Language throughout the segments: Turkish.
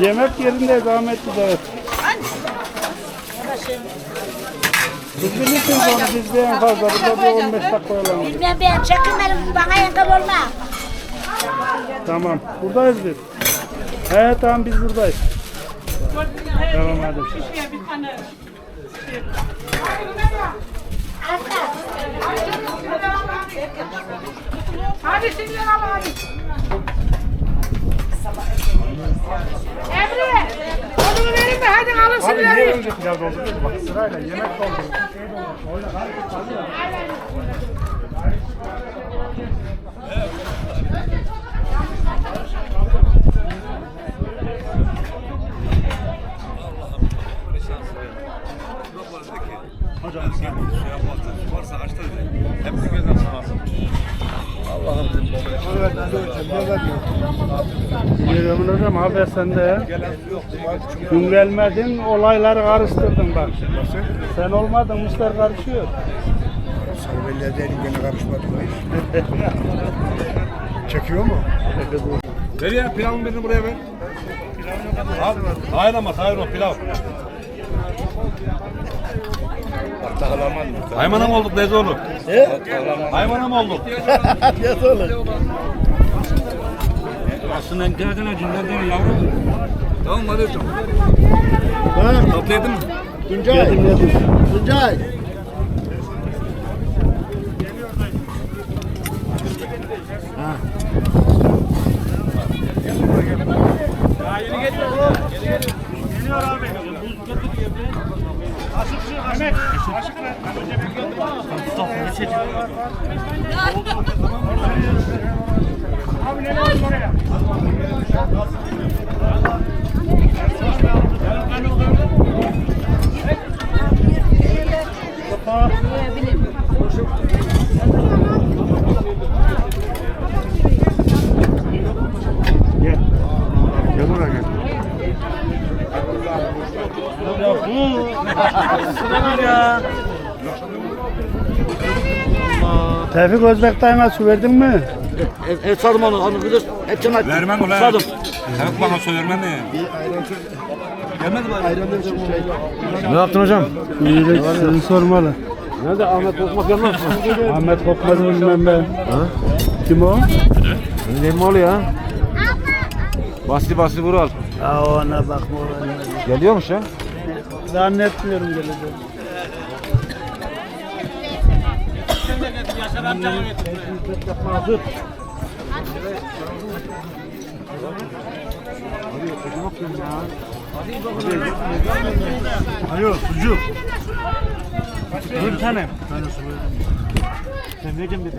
Yemek yerinde zahmetli evet. Biz bilirsiniz onu biz de en fazla burada bir 15 dakika olalım. Bilmem ben çekinmedim bana yakın olma. Tamam. Buradayız biz. He tamam biz buradayız. Tamam hadi. Hadi şimdi al hadi. Emre, odunu verin de hadi alın Abi niye şimdi. önce pilav dolduruyoruz? Bak sırayla yemek dolduruyoruz. Hocam Biliyorum hocam haber sende. Dün gelmedin olayları karıştırdın bak. Sen olmadın müşter karışıyor. Sayıbellerden gene karışmadım. Çekiyor mu? Nereye pilavın birini buraya ver. Hayır ama hayır o pilav. Haymana mı olduk Bezoğlu? He? Haymana mı olduk? Aslında internetten acından değil yavrum. Tamam hadi hocam. Ha? Tatlı yedin mi? Tuncay. Yedim yedim. Tuncay. Gel. Gel buraya gel. Tevfik Özbek'ten su verdin mi? Et sardım onu. Onu bilir. Et canat. Vermem ulan. Sardım. Evet bana söylermen ne? Gelmedi mi? Ne yaptın hocam? İyilik seni sormalı. Nerede Ahmet Bozmak gelmez mi? Ahmet Korkmaz'ı bilmem ben. Kim o? Ne mi oluyor ya? Basri Basri Vural. Ya ona bakma. Geliyormuş ya. Zannetmiyorum geleceğim. Alo sucuk. Bir tane. Sen vereceğim dedin.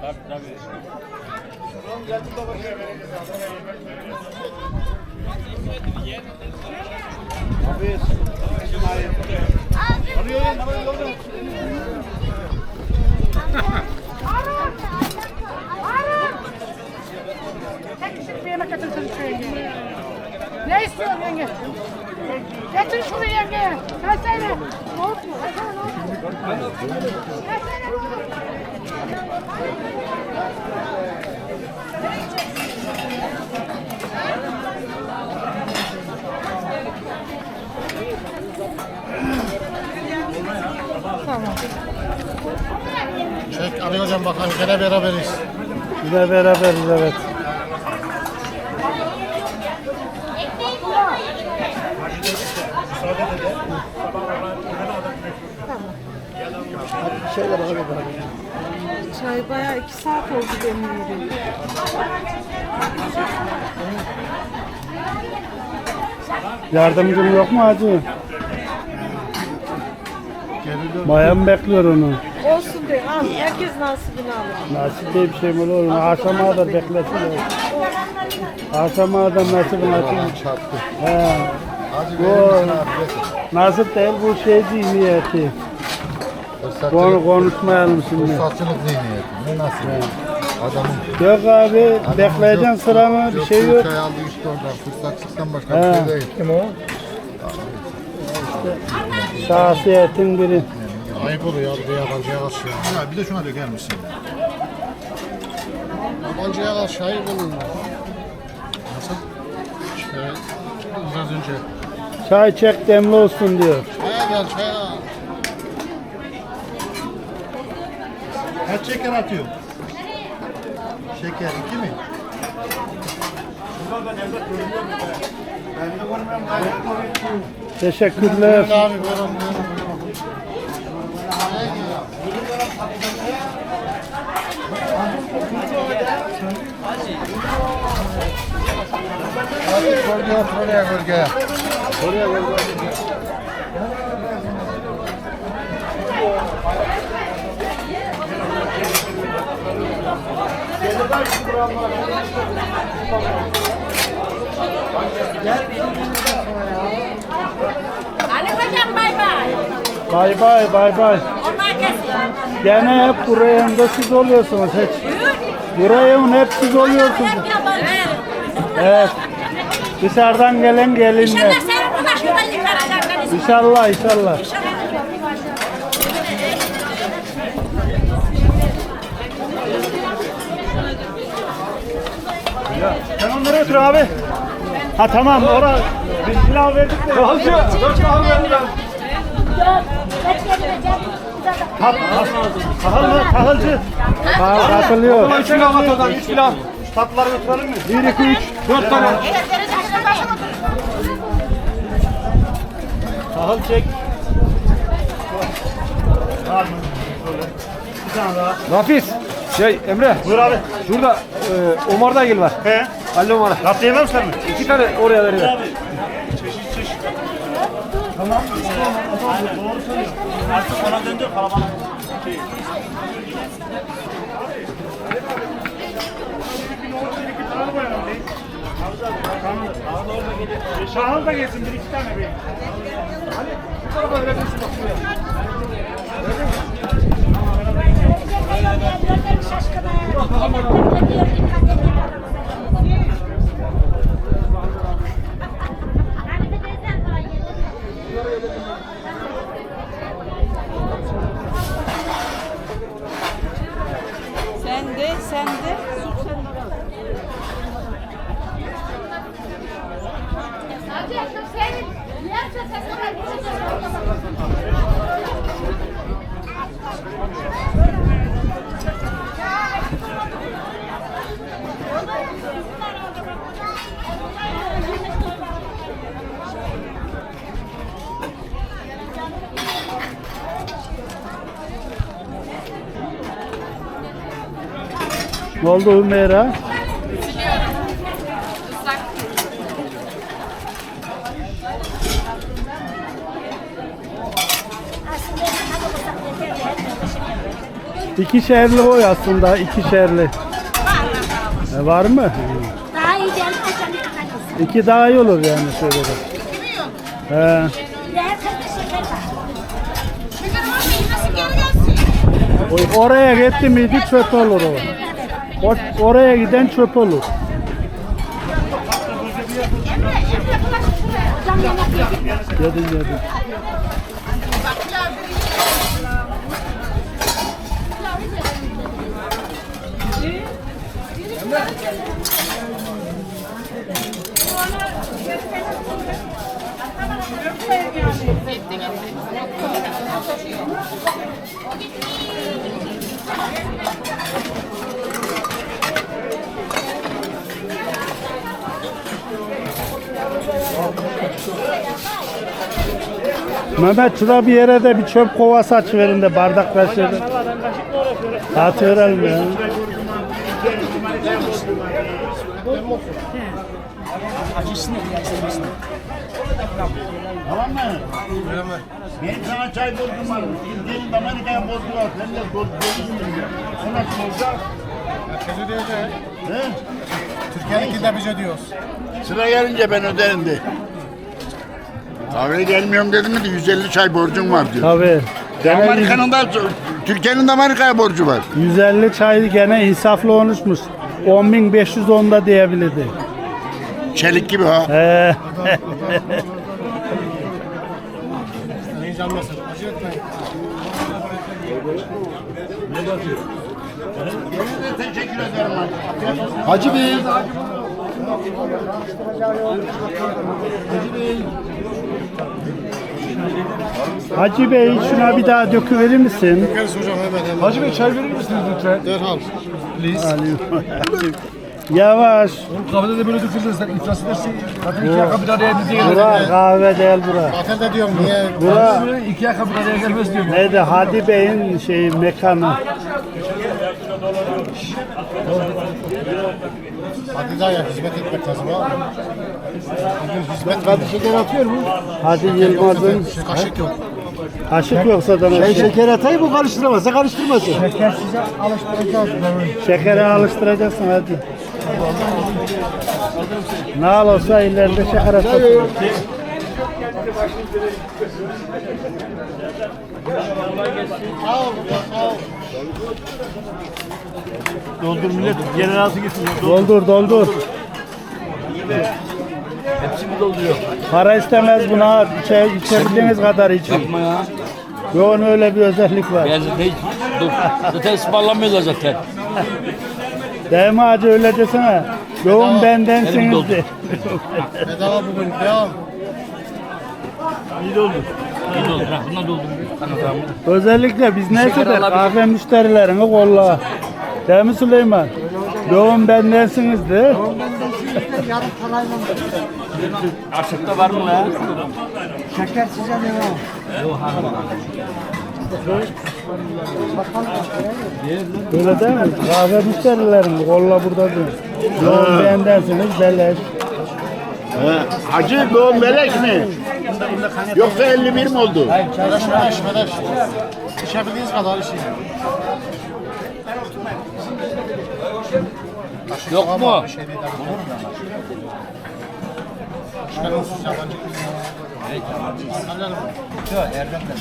Tabii tabii. Abi, Tek kişilik bir yemek getirseniz şu yengeye. Ne istiyorsun yenge? Getir şunu yenge. Gelsene. Ne oldu? Gelsene ne oldu? Gelsene ne oldu? Başka. Çek Ali hocam bakalım gene beraberiz. Yine beraberiz evet. Çay bayağı iki saat oldu demliyorum. Yardımcım yok mu hacı? Bayan bekliyor onu. Olsun de al. Herkes nasibini alır. Nasip diye bir şey mi olur? Akşama kadar beklesin. Akşama kadar nasibini atayım. Çarptı. He. Hacı Bu-. Nasip değil bu şey zihniyeti. Fırsatçılık, Konu konuşmayalım şimdi. fırsatçılık zihniyeti. Ne nasıl? Adamın. Yok abi yok- sıranı bir şey yok. Çay aldı işte oradan. Fırsatçılıktan başka He. bir şey değil. Kim o? Şahsiyetin biri. Ayıp oluyor abi. Yabancıya karşı. Ya bir de şuna döker misin? Yabancıya karşı ayıp oluyor. Nasıl? İşte biraz önce. Çay çek demli olsun diyor. Çaya gel çaya. Kaç şeker atıyor? Şeker iki mi? Teşekkürler. Oraya bölgeye. Oraya bölgeye. Ali hocam bay bay. Bay bay bay bay. Gene hep buraya da siz oluyorsunuz hiç. Buraya hep siz oluyorsunuz. Evet. Dışarıdan gelen gelinler. İnşallah. İnşallah inşallah. Onları götür abi. Ha tamam ora biz pilav verdik de. Yolcu. Dört pilav verdik ben. Tahıl mı? Tahılcı. Katılıyor. Üç pilav at oradan. Üç pilav. Tatlıları götürelim mi? Bir, iki, üç. Dört tane. Tahıl çek. Nafis. Şey Emre. Buyur abi. Şurada e, Omar Dayıgil var. He. Halil Omar'a. Tatlı yemem sen mi? İki tane oraya veriyor. Abi. Çeşit çeşit. Tamam. Doğru söylüyor. Artık ona döndür kalabalık. Şahıl da gelsin bir iki tane bir. Hadi bu tarafa verebilirsin bak Oldu Hümeyra? İki şehirli oy aslında, iki şehirli. E, var mı? Daha iyi hocam. İki daha iyi olur yani şöyle de. He. Oraya gitti miydi çöp olur o. o. Oraya giden çöp olur. Hocam yemek Mehmet şurada bir yere de bir çöp kovası açıverin de bardak verseydin. Atıverelim ya. Tamam mı? Benim sana çay borcum var. Gittiğin Amerika'ya borcu var. Sen de borcu borcum ya. O nasıl olacak? Herkes ödeyecek. He? Türkiye'ninki de biz ödüyoruz. Sıra gelince ben öderim de. Kahveye gelmiyorum dedim mi de 150 çay borcum var diyor. Tabii. Gene Amerika'nın da Türkiye'nin de Amerika'ya borcu var. 150 çay gene insaflı olmuşmuş. 10.510 da diyebilirdi. Çelik gibi ha. Ee, Heyecanlasın. Acı etmeyin. Teşekkür ederim. Hacı Bey. Hacı Bey şuna bir daha döküverir misin? Gel hocam hemen hemen. Hacı Bey çay verir misiniz lütfen? Derhal. Yavaş. Kahvede de böyle dökülür. Sen iflas edersin. Zaten iki yaka bir araya bir diye Bura kahve değil bura. Zaten de diyorum niye? Bura İki yaka bir araya gelmez diyorum. neydi Hadi Bey'in şey mekanı. Hadi daha ya hizmet etmek lazım ha. Hizmet Kadı şeker atıyor mu? Hadi Yılmaz'ın Kaşık yok. kaşık yoksa da Şey şeker atayım mı karıştıramazsa karıştırmasın. Şeker size alıştıracağız. şekere alıştıracaksın hadi. Ne al olsa ileride şeker atarsın. Doldur millet. Generası gitsin. Doldur doldur. Hepsi mi dolduruyor? Para istemez buna. İçe, içebildiğiniz kadar için. Yapma ya. Yoğun öyle bir özellik var. Ben zaten, zaten ısmarlamıyorlar zaten. Değil mi hacı öyle desene. Yoğun bendensiniz de. Bedava bugün devam. İyi oldu. Bırak bunlar doldu. Özellikle biz neyse de kahve müşterilerini kolla. Değil mi Süleyman? Yoğun bendensiniz de. Aşıkta var mı ya? Öyle değil mi? Kahve müşterilerini kolla burada diyor. Yoğun bendensiniz beleş. Hacı bu melek mi? Yoksa 51 mi oldu? Meleş meleş meleş. İçebildiğiniz kadar işin. Yok mu? Çıkarıyorsunuz yabancı kızı. Anladın mı? Yok Erdem de.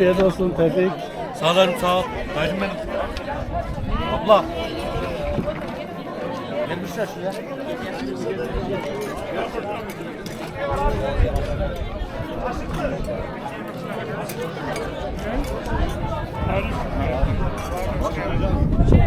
Afiyet olsun Tevfik. Sağ olun sağ ol. Dayıcım benim. Abla. Gelmişler şuraya. Merhaba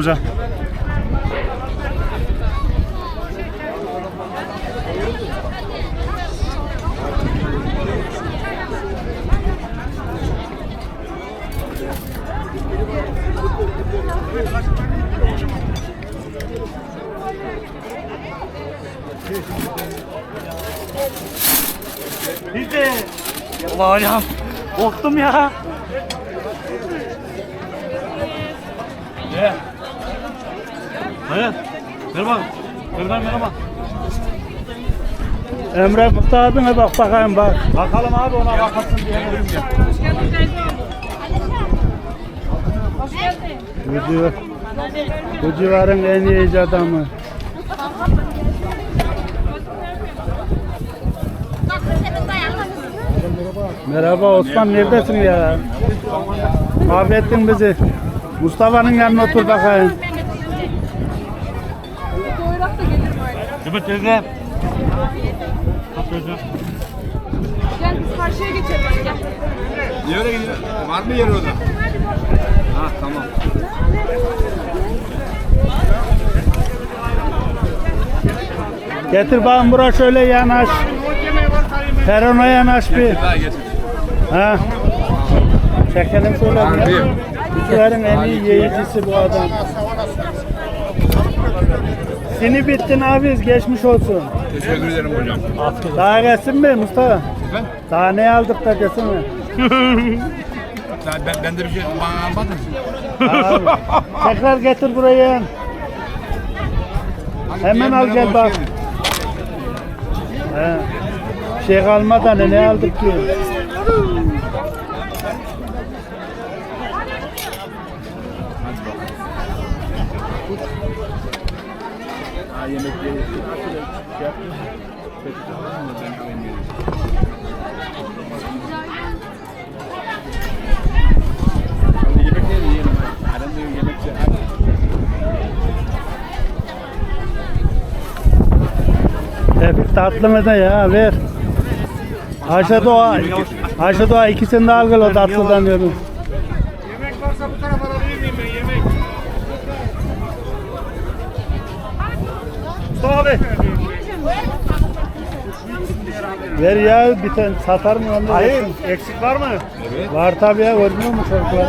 amca. Bizi. Allah hocam. Korktum ya. Hayır. Merhaba. Merhaba merhaba. Emre abine bak bakayım bak. Bakalım abi ona bakasın diye buyurun ya. Bu, civar, bu civarın en iyi adamı. Merhaba Osman neredesin ya? Mahvettin bizi. Mustafa'nın yanına otur bakayım. Cıbıt teyze. Gel biz karşıya geçelim gel. Niye öyle gidiyor? Var mı yeri orada? Ha tamam. Getir bakayım bura şöyle yanaş. Perona yanaş bir. Daha getir. Ha. Çekelim şöyle bir. Bizlerin en iyi yiyicisi bu adam. Seni bittin abi geçmiş olsun. Teşekkür ederim hocam. Daha gelsin mi Mustafa? Daha ne aldık da desene. Ben, ben de bir şey bana almadın. Abi, Tekrar getir buraya. Hemen al gel bak. He. Bir şey kalmadan ne aldık ki? Yemek ne yiyelim? Adam diyor yemek Tevfik tatlı mı da ya ver. Ayşe Doğa, Ayşe Doğa ikisini de al gel o tatlıdan diyorum. Mustafa abi. Ver ya bir tane satar mı onu? Hayır. Eksik var mı? Var tabii ya görmüyor musun çocukları?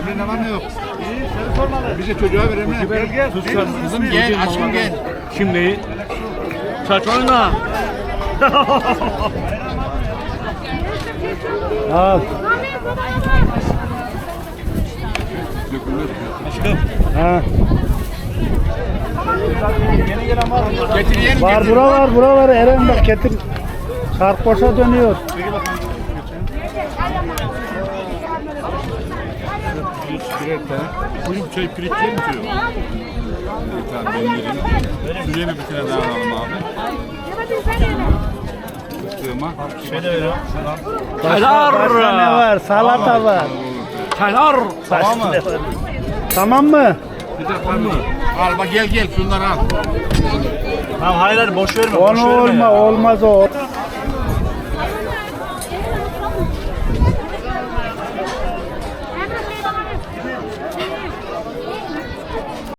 Emre ne var ne yok? Bize çocuğa ver Emre. Gel gel. Kızım gel, aşkım gel. Şimdi. Saç oyna. Al. Aşkım. Ha. Getir. Var getir. bura var bura var Eren bak getir. Sarkoşa dönüyor. Buyurun çay pirinç diyor? Bir tane ben vereyim. Süreye mi bir tane daha alalım abi? Sığma. Şöyle ver. Başka ne var? Salata var. Çaylar. Tamam mı? Tamam mı? Bir de mı? Al bak gel gel şunları al. Tamam hayır hayır boş verme. boş Onu verme olma ya. olmaz o.